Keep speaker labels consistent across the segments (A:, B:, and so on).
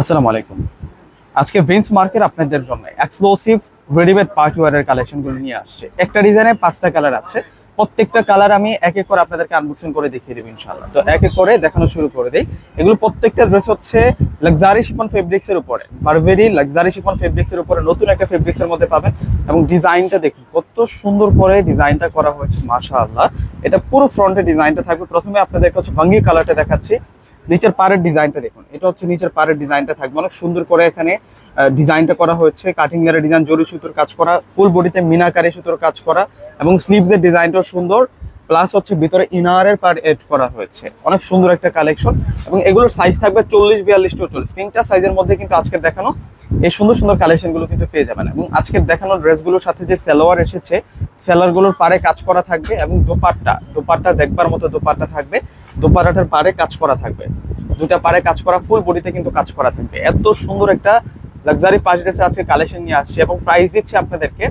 A: আসসালামু আলাইকুম। আজকে ভিন্স মার্কেট আপনাদের জন্য এক্সক্লুসিভ রেডিমেড পার্টি ওয়ারের কালেকশনগুলো নিয়ে আসছে। একটা ডিজাইনে পাঁচটা কালার আছে। প্রত্যেকটা কালার আমি এক এক করে আপনাদেরকে আনবক্সিং করে দেখিয়ে দেবো ইনশাআল্লাহ। তো এক এক করে দেখানো শুরু করে দেই। এগুলো প্রত্যেকটা ড্রেস হচ্ছে লাক্সারি শিপন ফেব্রিক্স এর উপরে। বারবেরি লাক্সারি শিপন ফেব্রিক্স এর উপরে নতুন একটা ফেব্রিক্স এর মধ্যে পাবেন এবং ডিজাইনটা দেখুন, কত সুন্দর করে ডিজাইনটা করা হয়েছে, মাশাআল্লাহ। এটা পুরো ফ্রন্টে ডিজাইনটা থাকবে। প্রথমে আপনাদেরকে হচ্ছে ভাঙ্গি কালারটা দেখাচ্ছি। নিচের পাড়ের ডিজাইনটা দেখুন। এটা হচ্ছে নিচের পাড়ের ডিজাইনটা থাকবে। অনেক সুন্দর করে এখানে ডিজাইনটা করা হয়েছে। কাটিং এর ডিজাইন জরি সুতোর কাজ করা ফুল বডিতে মিনাকারি সুতোর কাজ করা এবং স্লিভসের ডিজাইনটাও সুন্দর। প্লাস হচ্ছে ভিতরে ইনারের পার্ট এড করা হয়েছে। অনেক সুন্দর একটা কালেকশন এবং এগুলোর সাইজ থাকবে চল্লিশ, বিয়াল্লিশ টু চল্লিশ। তিনটা সাইজের মধ্যে কিন্তু আজকের দেখানো এই সুন্দর সুন্দর কালেকশনগুলো কিন্তু পেয়ে যাবেন এবং আজকের দেখানো ড্রেসগুলোর সাথে যে সেলোয়ার এসেছে সেলারগুলোর পারে কাজ করা থাকবে এবং দোপাট্টা দোপাট্টা দেখবার মতো দোপাট্টা থাকবে। দোপাট্টাটার পারে কাজ করা থাকবে। দুটা পারে কাজ করা ফুল বডিতে কিন্তু কাজ করা থাকবে। এত সুন্দর একটা লাক্সারি পার্টি ড্রেসে আজকে কালেকশন নিয়ে আসছে এবং প্রাইস দিচ্ছে আপনাদেরকে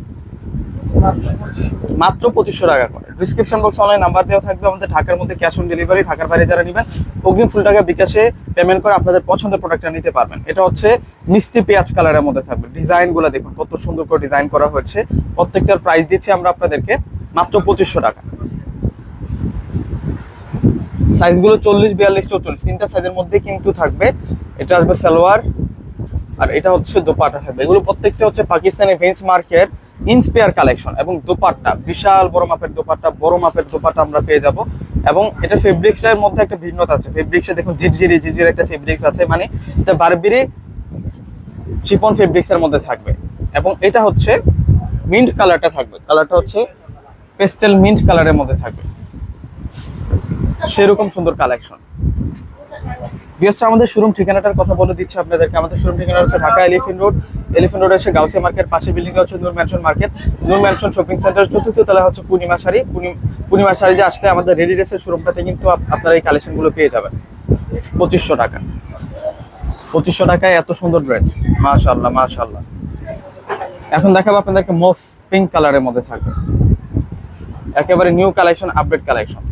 A: মাত্র পঁচিশশো টাকা করে। ডিসক্রিপশন বক্স অনলাইন নাম্বার দেওয়া থাকবে, আমাদের ঢাকার মধ্যে ক্যাশ অন ডেলিভারি ঢাকার বাইরে যারা নেবেন, অগ্রিম ফুল টাকা বিকাশে পেমেন্ট করে আপনাদের পছন্দের প্রোডাক্টটা নিতে পারবেন। এটা হচ্ছে মিষ্টি পেঁয়াজ কালারের মধ্যে থাকবে। ডিজাইনগুলো দেখুন, কত সুন্দর করে ডিজাইন করা হয়েছে। প্রত্যেকটার প্রাইস দিচ্ছি আমরা আপনাদেরকে মাত্র পঁচিশশো টাকা। সাইজগুলো চল্লিশ, বিয়াল্লিশ, চৌচল্লিশ। তিনটা সাইজের মধ্যে কিন্তু থাকবে। এটা আসবে সালোয়ার, আর এটা হচ্ছে দোপাটা থাকবে। এগুলো প্রত্যেকটা হচ্ছে পাকিস্তানি ভেন্স মার্কেট ইন্সপেয়ার কালেকশন এবং দোপাট্টা, বিশাল বড় মাপের দোপাট্টা, বড় মাপের দোপাট্টা আমরা পেয়ে যাব। এবং এটা ফেব্রিক্সের মধ্যে একটা ভিন্নতা আছে। ফেব্রিক্সে দেখুন ঝিরঝিরি, ঝিরঝির একটা ফেব্রিক্স আছে। মানে এটা বারবিরি চিপন ফেব্রিক্সের মধ্যে থাকবে। এবং এটা হচ্ছে মিন্ট কালারটা থাকবে। কালারটা হচ্ছে পেস্টেল মিন্ট কালারের মধ্যে থাকবে। সেরকম সুন্দর কালেকশন ভিএসটা আমাদের শোরুম ঠিকানাটার কথা বলে দিচ্ছি আপনাদেরকে। আমাদের শোরুম ঠিকানা হচ্ছে Dhaka elephant road elephant road এসে গাউসিয়া মার্কেট পাশে বিল্ডিং হচ্ছে Noor mansion market Noor mansion shopping centre চতুর্থ তলা হচ্ছে পূর্ণিমা শাড়ি। পূর্ণি- পূর্ণিমা শাড়ি যে আসলে আমাদের রেডি ড্রেসের শোরুমটাতে কিন্তু আপ- আপনারা এই কালেকশনগুলো পেয়ে যাবেন। পঁচিশশো টাকা। পঁচিশশো টাকায় এত সুন্দর ড্রেস মাশাল্লাহ মাশাল্লাহ এখন দেখাবো আপনাদেরকে মোফ পিঙ্ক কালারের মধ্যে থাকবে। একেবারে নিউ কালেকশন আপডেট কালেকশন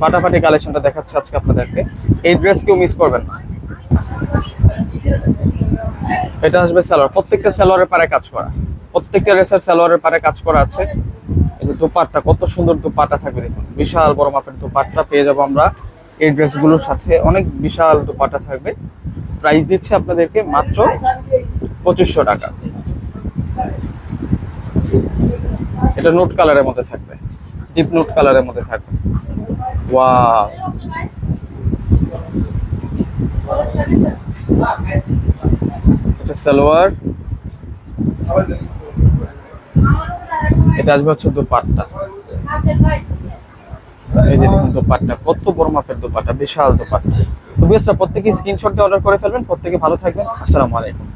A: ফাটাফাটি কালেকশনটা দেখাচ্ছে আজকে আপনাদেরকে। এই ড্রেস কেউ মিস করবেন না। এটা আসবে সালোয়ার। প্রত্যেকটা সালোয়ারের পারে কাজ করা। প্রত্যেকটা ড্রেসের সালোয়ারের পারে কাজ করা আছে। এই দোপাট্টা, কত সুন্দর দোপাট্টা থাকবে দেখুন। বিশাল বড় মাপের দোপাট্টা পেয়ে যাব আমরা এই ড্রেসগুলোর সাথে। অনেক বিশাল দোপাট্টা থাকবে। প্রাইস দিচ্ছে আপনাদেরকে মাত্র পঁচিশশো টাকা। এটা নোট কালারের মধ্যে থাকবে। ডিপ নোট কালারের মধ্যে থাকবে। ওয়াও এটা সালোয়ার। এটা আসবে হচ্ছে দোপাট্টা। এই যে দেখুন দোপাট্টা, কত বড় মাপের দোপাট্টা, বিশাল দোপাট্টা। তো বেশ প্রত্যেকে স্ক্রিনশট দিয়ে অর্ডার করে ফেলবেন, প্রত্যেকে ভালো থাকবেন। আসসালামু আলাইকুম।